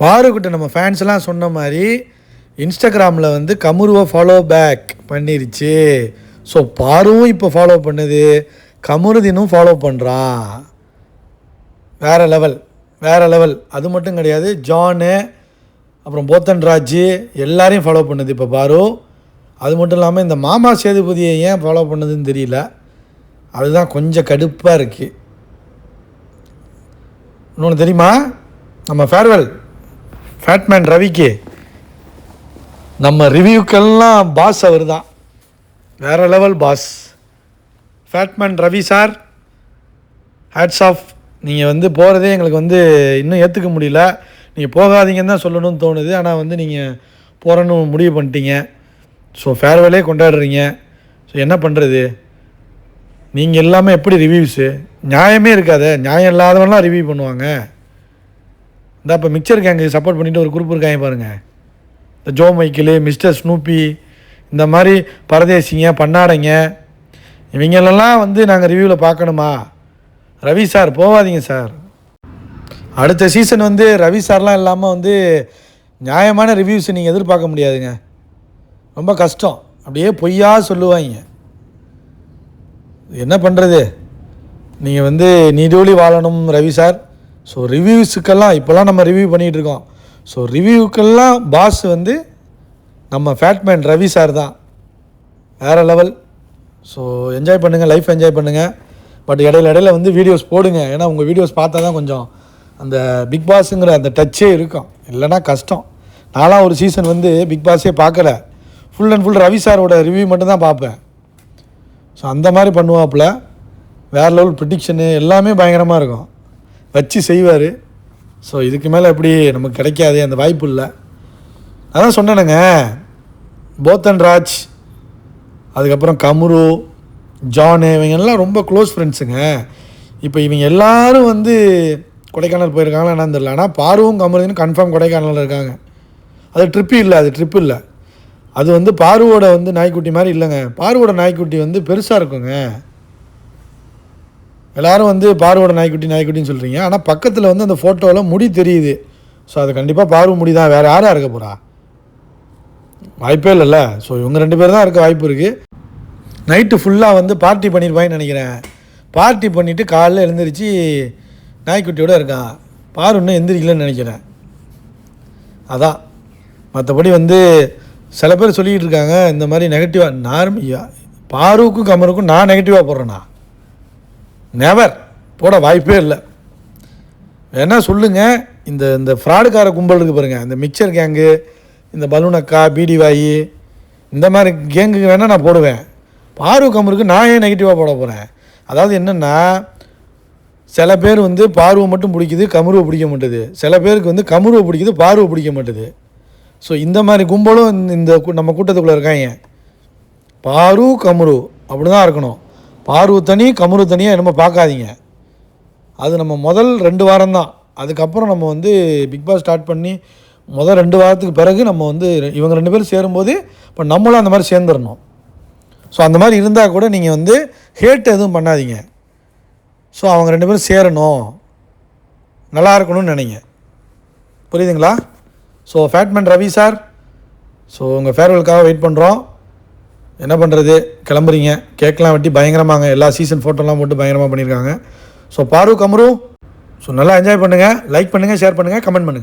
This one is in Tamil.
பாருக்கிட்ட நம்ம ஃபேன்ஸ்லாம் சொன்ன மாதிரி இன்ஸ்டாகிராமில் வந்து கமுருவை ஃபாலோ பேக் பண்ணிருச்சு. ஸோ பாருவும் இப்போ ஃபாலோ பண்ணுது. கமுருதினும் ஃபாலோ பண்ணுறான் வேறு லெவல் வேறு லெவல் அது மட்டும் கிடையாது ஜானு அப்புறம் போத்தன் ராஜ் எல்லாரையும் ஃபாலோ பண்ணுது இப்போ பாரு. அது மட்டும் இல்லாமல் இந்த மாமா சேதுபதியை ஏன் ஃபாலோ பண்ணுதுன்னு தெரியல. அதுதான் கொஞ்சம் கடுப்பாக இருக்குது இன்னொன்று தெரியுமா? நம்ம ஃபேர்வெல் ஃபேட்மேன் ரவிக்கு நம்ம ரிவ்யூக்கெல்லாம் பாஸ் அவர் தான் வேறு level boss Fatman Ravi sir hats off நீங்கள் வந்து போகிறதே எங்களுக்கு வந்து இன்னும் ஏற்றுக்க முடியல. நீங்கள் போகாதீங்கன்னு தான் சொல்லணும்னு தோணுது. ஆனால் வந்து நீங்கள் போகிறேன்னு முடிவு பண்ணிட்டீங்க. ஸோ ஃபேர்வெலே கொண்டாடுறீங்க. ஸோ என்ன பண்ணுறது நீங்கள் எல்லாமே எப்படி ரிவ்யூஸு நியாயமே இருக்காது. நியாயம் இல்லாதவன்லாம் ரிவ்யூ பண்ணுவாங்க. இந்த இப்போ மிக்சர் கேங்கு சப்போர்ட் பண்ணிட்டு ஒரு குரூப் இருக்காங்க பாருங்கள் இந்த ஜோ மைக்கிள் மிஸ்டர் ஸ்னூப்பி இந்த மாதிரி பரதேசிங்க பண்ணாடைங்க இவங்களெல்லாம் வந்து நாங்கள் ரிவ்யூவில் பார்க்கணுமா? ரவி சார் போகாதீங்க சார். அடுத்த சீசன் வந்து ரவி சார்லாம் இல்லாமல் வந்து நியாயமான ரிவ்யூஸ் நீங்கள் எதிர்பார்க்க முடியாதுங்க. ரொம்ப கஷ்டம். அப்படியே பொய்யா சொல்லுவாங்க. என்ன பண்ணுறது நீங்கள் வந்து நீடோழி வாழணும் ரவி சார். ஸோ ரிவ்யூஸுக்கெல்லாம் இப்போல்லாம் நம்ம ரிவ்யூ பண்ணிகிட்டு இருக்கோம் ஸோ ரிவ்யூக்கெல்லாம் பாஸ் வந்து நம்ம ஃபேட்மேன் ரவி சார் தான். வேறு லெவல் ஸோ என்ஜாய் பண்ணுங்கள் லைஃப் என்ஜாய் பண்ணுங்கள் பட் இடையில இடையில வந்து வீடியோஸ் போடுங்க. ஏன்னா உங்கள் வீடியோஸ் பார்த்தா தான் கொஞ்சம் அந்த பிக் பாஸுங்கிற அந்த டச்சே இருக்கும். இல்லைன்னா கஷ்டம். நாலாம் ஒரு சீசன் வந்து பிக் பாஸே பார்க்கல. ஃபுல் அண்ட் ஃபுல் ரவி சாரோட ரிவ்யூ மட்டும்தான் பார்ப்பேன். ஸோ அந்த மாதிரி பண்ணுவாப்புல. வேறு லெவல் ப்ரிடிக்ஷனு எல்லாமே பயங்கரமாக இருக்கும். வச்சு செய்வார். ஸோ இதுக்கு மேலே எப்படி நமக்கு கிடைக்காது அந்த வாய்ப்பு இல்லை. அதான் சொன்னேனுங்க. போத்தன் ராஜ் அதுக்கப்புறம் கமுரு ஜானு இவங்க எல்லாம் ரொம்ப க்ளோஸ் ஃப்ரெண்ட்ஸுங்க இப்போ இவங்க எல்லாரும் வந்து கொடைக்கானல் போயிருக்காங்களா என்னன்னு தெரியல. ஆனால் பார்வும் கமருதுன்னு கன்ஃபார்ம் கொடைக்கானலில் இருக்காங்க. அது ட்ரிப்பு இல்லை அது ட்ரிப்பு இல்லை. அது வந்து பார்வோட வந்து நாய்க்குட்டி மாதிரி இல்லைங்க. பார்வோட நாய்க்குட்டி வந்து பெருசாக இருக்குங்க. எல்லாரும் வந்து பார்வோட நாய்க்குட்டி நாய்க்குட்டின்னு சொல்கிறீங்க ஆனால் பக்கத்தில் வந்து அந்த ஃபோட்டோவில் முடி தெரியுது. ஸோ அது கண்டிப்பாக பார்வை முடி தான் வேறு யாராக இருக்க போகிறா வாய்ப்பே இல்லைல்ல. ஸோ இவங்க ரெண்டு பேர் தான் இருக்க வாய்ப்பு இருக்குது நைட்டு ஃபுல்லாக வந்து பார்ட்டி பண்ணியிருப்பாங்கன்னு நினைக்கிறேன். பார்ட்டி பண்ணிவிட்டு காலைல எழுந்திரிச்சு நாய்க்குட்டியோட இருக்கான் பார் இன்னும் எந்திரிக்கலன்னு நினைக்கிறேன். அதான். மற்றபடி வந்து சில பேர் சொல்லிக்கிட்டு இருக்காங்க இந்த மாதிரி நெகட்டிவாக நார்ம பாருவுக்கும் கமருக்கும் நான் நெகட்டிவாக போடுறேண்ணா நெவர் போட வாய்ப்பே இல்லை. வேணால் சொல்லுங்கள் இந்த இந்த ஃப்ராடுக்கார கும்பல் இருக்குது பாருங்கள் இந்த மிக்சர் கேங்கு இந்த பலூன் அக்கா பீடி வாயி இந்த மாதிரி கேங்குக்கு வேணால் நான் போடுவேன். பாரு கமருக்கு நான் ஏன் நெகட்டிவாக போட போகிறேன் அதாவது என்னென்னா சில பேர் வந்து பார்வை மட்டும் பிடிக்குது கமருவை பிடிக்க மாட்டுது. சில பேருக்கு வந்து கமருவை பிடிக்குது பார்வை பிடிக்க மாட்டுது. ஸோ இந்த மாதிரி கும்பலும் இந்த- கூ- நம்ம கூட்டத்துக்குள்ளே இருக்காங்க. பாரு கமுரு அப்படி தான் இருக்கணும். பார்வு தனி கமுரு தனியாக என்னமோ பார்க்காதீங்க. அது நம்ம முதல் ரெண்டு வாரம் தான் அதுக்கப்புறம் நம்ம வந்து பிக் பாஸ் ஸ்டார்ட் பண்ணி முதல் ரெண்டு வாரத்துக்கு பிறகு நம்ம வந்து இவங்க ரெண்டு பேரும் சேரும்போது இப்போ நம்மளும் அந்த மாதிரி சேர்ந்துடணும். ஸோ அந்த மாதிரி இருந்தால் கூட நீங்கள் வந்து ஹேட் எதுவும் பண்ணாதீங்க. ஸோ அவங்க ரெண்டு பேரும் சேரணும். நல்லா இருக்கணும்னு நினைங்க. புரியுதுங்களா? So Fatman Ravi sir so உங்கள் ஃபேர்வெலுக்காக வெயிட் பண்ணுறோம் என்ன பண்ணுறது கிளம்புறீங்க. கேக்லாம் வெட்டி பயங்கரமாங்க. எல்லா சீசன் ஃபோட்டோலாம் போட்டு பயங்கரமாக பண்ணியிருக்காங்க. ஸோ பாரு கமரும் ஸோ நல்லா என்ஜாய் பண்ணுங்கள் லைக் பண்ணுங்கள் ஷேர் பண்ணுங்கள் கமெண்ட் பண்ணுங்கள்